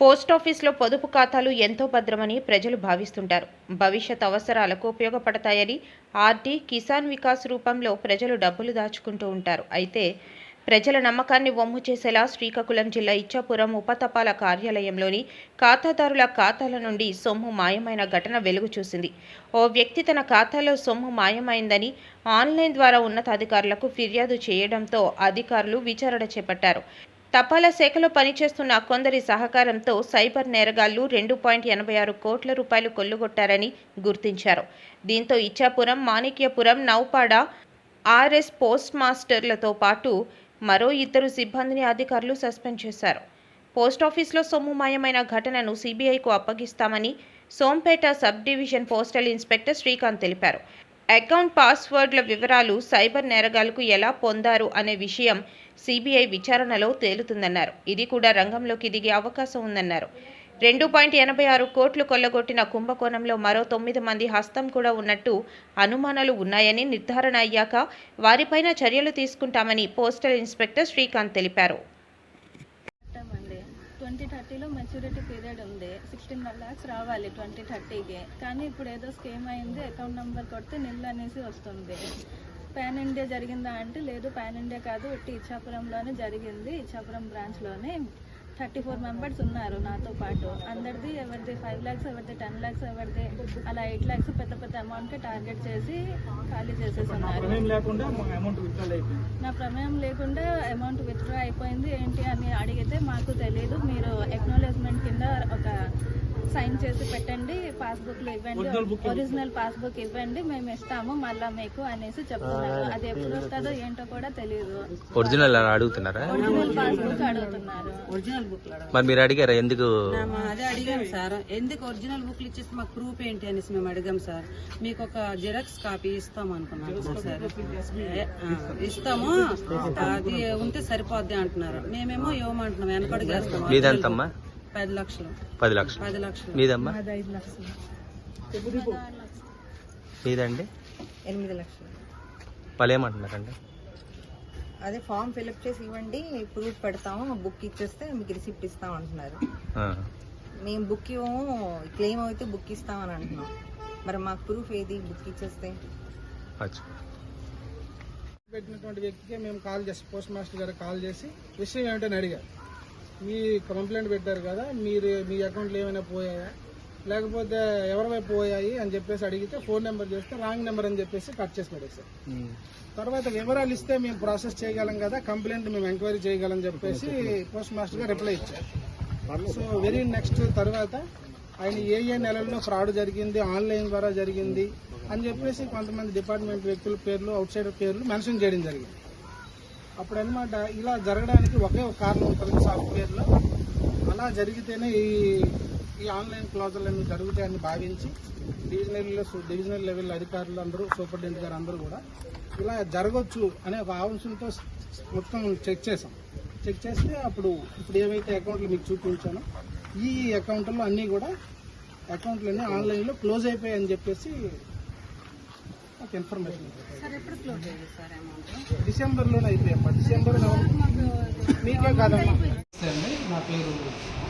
పోస్టాఫీస్లో పొదుపు ఖాతాలు ఎంతో భద్రమని ప్రజలు భావిస్తుంటారు. భవిష్యత్ అవసరాలకు ఉపయోగపడతాయని ఆర్డీ కిసాన్ వికాస్ రూపంలో ప్రజలు డబ్బులు దాచుకుంటూ ఉంటారు. అయితే ప్రజల నమ్మకాన్ని వమ్ము చేసేలా శ్రీకాకుళం జిల్లా ఇచ్చాపురం ఉపతపాల కార్యాలయంలోని ఖాతాదారుల ఖాతాల నుండి సొమ్ము మాయమైన ఘటన వెలుగు చూసింది. ఓ వ్యక్తి తన ఖాతాలో సొమ్ము మాయమైందని ఆన్లైన్ ద్వారా ఉన్నతాధికారులకు ఫిర్యాదు చేయడంతో అధికారులు విచారణ చేపట్టారు. తపాలా శాఖలో పనిచేస్తున్న కొందరి సహకారంతో సైబర్ నేరగాళ్ళు రెండు పాయింట్ ఎనభై ఆరు కోట్ల రూపాయలు కొల్లుగొట్టారని గుర్తించారు. దీంతో ఇచ్చాపురం మాణిక్యపురం నౌపాడ ఆర్ఎస్ పోస్ట్ మాస్టర్లతో పాటు మరో ఇద్దరు సిబ్బందిని అధికారులు సస్పెండ్ చేశారు. పోస్టాఫీస్లో సొమ్ము మాయమైన ఘటనను సిబిఐకు అప్పగిస్తామని Sompeta sub division postal inspector Srikanth తెలిపారు. అకౌంట్ పాస్వర్డ్ల వివరాలు సైబర్ నేరగాళ్ళకు ఎలా పొందారు అనే విషయం సిబిఐ విచారణలో తేలుతుందన్నారు. ఇది కూడా రంగంలోకి దిగే అవకాశం ఉందన్నారు. రెండు పాయింట్ ఎనభై ఆరు కోట్లు కొల్లగొట్టిన కుంభకోణంలో మరో తొమ్మిది మంది హస్తం కూడా ఉన్నట్టు అనుమానాలు ఉన్నాయని నిర్ధారణ అయ్యాక వారిపైన చర్యలు తీసుకుంటామని పోస్టల్ ఇన్స్పెక్టర్ శ్రీకాంత్ తెలిపారు. మెచ్యూరిటీ పీరియడ్ ఉంది. సిక్స్టీన్ ల్యాక్స్ రావాలి ట్వంటీ థర్టీకి కానీ ఇప్పుడు ఏదో స్కీమ్ అయింది అకౌంట్ నెంబర్ కొడితే నిల్ అనేసి వస్తుంది. పాన్ ఇండియా జరిగిందా అంటే లేదు పాన్ ఇండియా కాదు ఒట్టి ఇచ్చాపురంలోనే జరిగింది ఇచ్చాపురం బ్రాంచ్లోనే థర్టీ ఫోర్ మెంబర్స్ ఉన్నారు నాతో పాటు. అందరిది ఎవరిది ఫైవ్ ల్యాక్స్ ఎవరిది టెన్ ల్యాక్స్ ఎవరిది అలా ఎయిట్ ల్యాక్స్ పెద్ద పెద్ద అమౌంట్కి టార్గెట్ చేసి ఖాళీ అయిపోయింది. నా ప్రమేయం లేకుండా అమౌంట్ విత్డ్రా అయిపోయింది. ఏంటి అని అడిగితే మాకు తెలియదు మీరు ఎక్నాలెజ్మెంట్ కింద ఒక సైన్ చేసి పెట్టండి పాస్బుక్లు ఇవ్వండి. Original book ఒరిజినల్ పాస్బుక్ ఇవ్వండి మేము ఇస్తాము మళ్ళా మీకు అనేసి చెప్తున్నారు. అది ఎప్పుడు వస్తుందో ఏంటో కూడా తెలియదు ఒరిజినల్ అని అడుగుతున్నారా? ఒరిజినల్ పాస్బుక్ అడుగుతున్నారు. ఒరిజినల్ బుక్ మరి మీరు అడిగారా ఎందుకు? అదే అడిగాం సార్. ఎందుకు ఒరిజినల్ బుక్లు ఇచ్చేసి మాకు ప్రూఫ్ ఏంటి అనేసి మేము అడిగాం సార్. మీకు ఒక జెరాక్స్ కాపీ ఇస్తాం అనుకున్నాం సార్. ఇస్తాము. అది ఉంటే సరిపోద్ది అంటున్నారు. మేమేమో ఇవ్వమంటున్నాం వెనకడుగేస్తాం మీదెంతమ్మా? పది లక్షలు. పది లక్షలు. పది లక్షలు. మీదమ్మా? ఐదు లక్షలు. మీదండి? ఎనిమిది లక్షలు. వాళ్ళు ఏమంటున్నారండి అదే ఫామ్ ఫిల్అప్ చేసి ఇవ్వండి ప్రూఫ్ పెడతాము బుక్ ఇచ్చేస్తే మీకు రిసిప్ట్ ఇస్తాం అంటున్నారు. ఆ. మేము బుక్ ఇవ్వము క్లెయిమ్ అయితే బుక్ ఇస్తామని అంటున్నాం. మరి మాకు ప్రూఫ్ ఏది? బుక్ ఇచ్చేస్తే. అచ్చా. పెట్టినటువంటి వ్యక్తికి మేము కాల్ చేసి పోస్ట్ మాస్టర్ గారు కాల్ చేసి విషయం ఏమిటని అడిగారు. మీ కంప్లైంట్ పెట్టారు కదా మీరు మీ అకౌంట్లో ఏమైనా పోయాయా? లేకపోతే ఎవరివై పోయాయి అని చెప్పేసి అడిగితే ఫోన్ నెంబర్ చేస్తే రాంగ్ నెంబర్ అని చెప్పేసి కట్ చేసి పడేసారు తర్వాత వివరాలు ఇస్తే మేము ప్రాసెస్ చేయగలం కదా కంప్లైంట్ మేము ఎంక్వైరీ చేయగలం చెప్పేసి పోస్ట్ మాస్టర్ గారు రిప్లై ఇచ్చారు. సో వెరీ నెక్స్ట్ తర్వాత ఆయన ఏ ఏ నెలల్లో ఫ్రాడ్ జరిగింది ఆన్లైన్ ద్వారా జరిగింది అని చెప్పేసి కొంతమంది డిపార్ట్మెంట్ వ్యక్తుల పేర్లు అవుట్ సైడ్ పేర్లు మెన్షన్ చేయడం జరిగింది. అప్పుడు అనమాట ఇలా జరగడానికి ఒకే ఒక కారణం ఉంటుంది సాఫ్ట్వేర్లో. అలా జరిగితేనే ఈ ఈ ఆన్లైన్ క్లాజులన్నీ జరుగుతాయని భావించి డివిజనల్ డివిజనల్ లెవెల్ అధికారులు అందరూ సూపరింటెండెంట్ గారు అందరూ కూడా ఇలా జరగవచ్చు అనే ఒక ఆవంశంతో మొత్తం చెక్ చేసాం చెక్ చేస్తే అప్పుడు ఇప్పుడు ఏవైతే అకౌంట్లు మీకు చూపించానో ఈ అకౌంట్లో అన్నీ కూడా అకౌంట్లన్నీ ఆన్లైన్లో క్లోజ్ అయిపోయాయని చెప్పేసి ఒక ఇన్ఫర్మేషన్ సార్ ఎప్పుడు క్లోజ్ అయ్యింది సార్ అమౌంట్ డిసెంబర్లోనే అయిపోయామ్మా డిసెంబర్ మీకే కాదమ్మా. నమస్తే అండి. నా పేరు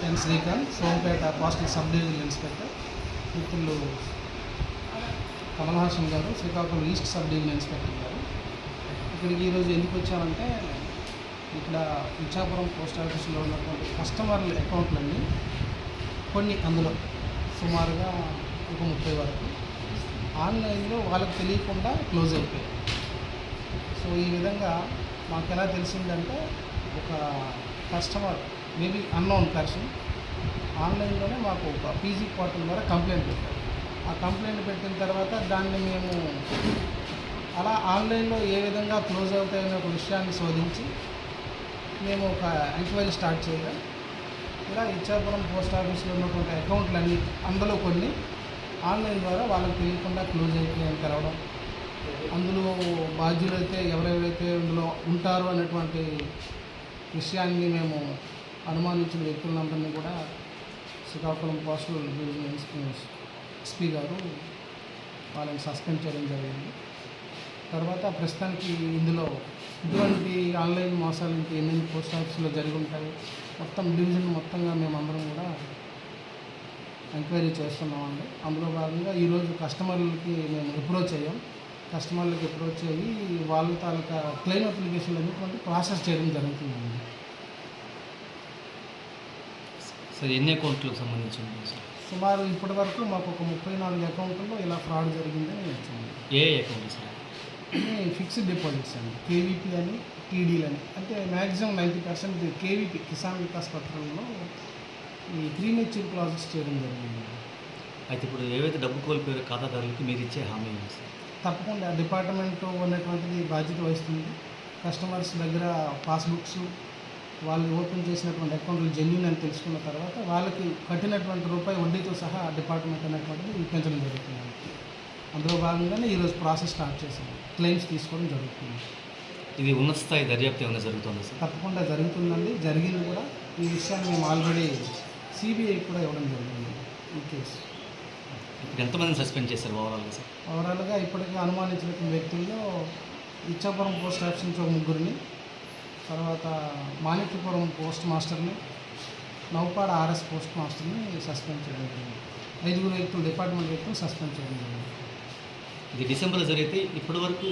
N Srikanth Sompeta postal sub divisional inspector. మిత్రులు కమల్ హాసన్ గారు Srikakulam east sub divisional inspector గారు. ఇక్కడికి ఈరోజు ఎందుకు వచ్చామంటే ఇక్కడ ఇచ్చాపురం పోస్ట్ ఆఫీస్లో ఉన్నటువంటి కస్టమర్ల అకౌంట్లన్నీ కొన్ని అందులో సుమారుగా ఒక ముప్పై వరకు ఆన్లైన్లో వాళ్ళకి తెలియకుండా క్లోజ్ అయిపోయాయి. సో ఈ విధంగా మాకు ఎలా తెలిసిందంటే ఒక కస్టమర్ మేబీ అన్నోన్ పర్సన్ ఆన్లైన్లోనే మాకు ఒక పీజీ పోర్టల్ ద్వారా కంప్లైంట్ పెట్టారు. ఆ కంప్లైంట్ పెట్టిన తర్వాత దాన్ని మేము అలా ఆన్లైన్లో ఏ విధంగా క్లోజ్ అవుతాయనే ఒక విషయాన్ని శోధించి మేము ఒక ఎంక్వైరీ స్టార్ట్ చేయగా ఇలా ఇచ్చాపురం పోస్ట్ ఆఫీస్లో ఉన్నటువంటి అకౌంట్లన్నీ అందులో కొన్ని ఆన్లైన్ ద్వారా వాళ్ళకి తెలియకుండా క్లోజ్ అయిపోయాయని తెరవడం అందులో బాధ్యులైతే ఎవరెవరైతే ఇందులో ఉంటారో అనేటువంటి విషయాన్ని మేము అనుమానించిన వ్యక్తులందరినీ కూడా శ్రీకాకుళం పోస్టల్ డివిజన్ ఎస్పీ గారు వాళ్ళని సస్పెండ్ చేయడం జరిగింది. తర్వాత ప్రస్తుతానికి ఇందులో ఇటువంటి ఆన్లైన్ మోసాలు ఇంకా ఎన్ని పోస్ట్ ఆఫీసులో జరిగి ఉంటాయి మొత్తం డివిజన్ మొత్తంగా మేమందరం కూడా ఎంక్వైరీ చేస్తున్నామండి. అందులో భాగంగా ఈరోజు కస్టమర్లకి మేము అప్రోచ్ అయ్యాం. కస్టమర్లకి అప్రోచ్ అయ్యి వాళ్ళ తాలూకా క్లెయిమ్ అప్లికేషన్లు అనేటువంటి ప్రాసెస్ చేయడం జరుగుతుందండి. సార్ ఎన్ని అకౌంట్లకు సంబంధించి ఉంది సార్? సుమారు ఇప్పటి వరకు మాకు ఒక ముప్పై నాలుగు అకౌంట్లో ఇలా ఫ్రాడ్ జరిగిందని వచ్చింది ఏ అకౌంట్ సార్? ఫిక్స్డ్ డిపాజిట్స్ అండి. కేవీపీ అని టీడీలు అని. అంటే maximum ninety percent KVP Kisan Vikas పత్రంలో ఈ ప్రీమెచ్యూర్ క్లాజెస్ చేయడం జరిగింది. అయితే ఇప్పుడు ఏవైతే డబ్బు కోల్పోయారో ఖాతాదారులకి మీరు ఇచ్చే హామీ ఏంటి? సార్ తప్పకుండా డిపార్ట్మెంట్ ఉన్నటువంటిది బాధ్యత వహిస్తుంది. కస్టమర్స్ దగ్గర పాస్బుక్స్ వాళ్ళు ఓపెన్ చేసినటువంటి అకౌంట్లు జెన్యున్ అని తెలుసుకున్న తర్వాత వాళ్ళకి కట్టినటువంటి రూపాయి వడ్డీతో సహా డిపార్ట్మెంట్ అనేటువంటిది ఇప్పించడం జరుగుతుంది. అందులో భాగంగానే ఈరోజు ప్రాసెస్ స్టార్ట్ చేసాం క్లెయిమ్స్ తీసుకోవడం జరుగుతుంది. ఇది ఉన్నత స్థాయి దర్యాప్తు ఏమైనా జరుగుతుందా సార్? తప్పకుండా జరుగుతుందండి. జరిగింది కూడా. ఈ విషయాన్ని మేము ఆల్రెడీ సిబిఐ కూడా ఇవ్వడం జరిగింది ఈ కేసు. ఇప్పుడు ఎంతమందిని సస్పెండ్ చేశారు ఓవరాల్గా సార్? ఓవరాల్గా ఇప్పటికీ అనుమానించిన వ్యక్తుల్లో ఇచ్చాపురం పోస్ట్ ఆఫీస్ నుంచి ఒక ముగ్గురిని తర్వాత మాణిక్యపురం పోస్ట్ మాస్టర్ని నౌపాడ ఆర్ఎస్ పోస్ట్ మాస్టర్ని సస్పెండ్ చేయడం జరిగింది. ఐదుగురు వ్యక్తులు డిపార్ట్మెంట్ వ్యక్తులు సస్పెండ్ చేయడం జరిగింది. ఇది డిసెంబర్లో జరిగితే ఇప్పటి వరకు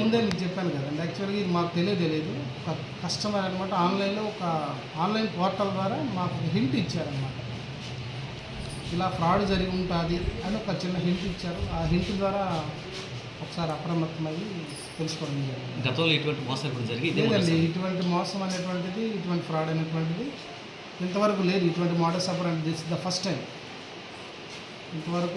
ముందే మీకు చెప్పాను కదండి యాక్చువల్గా ఇది మాకు తెలియదు ఒక కస్టమర్ అనమాట ఆన్లైన్లో ఒక ఆన్లైన్ పోర్టల్ ద్వారా మాకు హింట్ ఇచ్చారనమాట ఇలా ఫ్రాడ్ జరిగి ఉంటుంది అని ఒక చిన్న హింట్ ఇచ్చారు. ఆ హింట్ ద్వారా ఒకసారి అప్రమత్తమయ్యి తెలుసుకోవడం జరిగింది. గతంలో ఇటువంటి మోసాలు ఇప్పుడు జరిగి ఇదే లేదండి. ఇటువంటి మోసం అనేటువంటిది ఇటువంటి ఫ్రాడ్ అనేటువంటిది ఇంతవరకు లేదు. ఇటువంటి మోడల్స్ అప్పుడు దిస్ ద ఫస్ట్ టైం ఇంతవరకు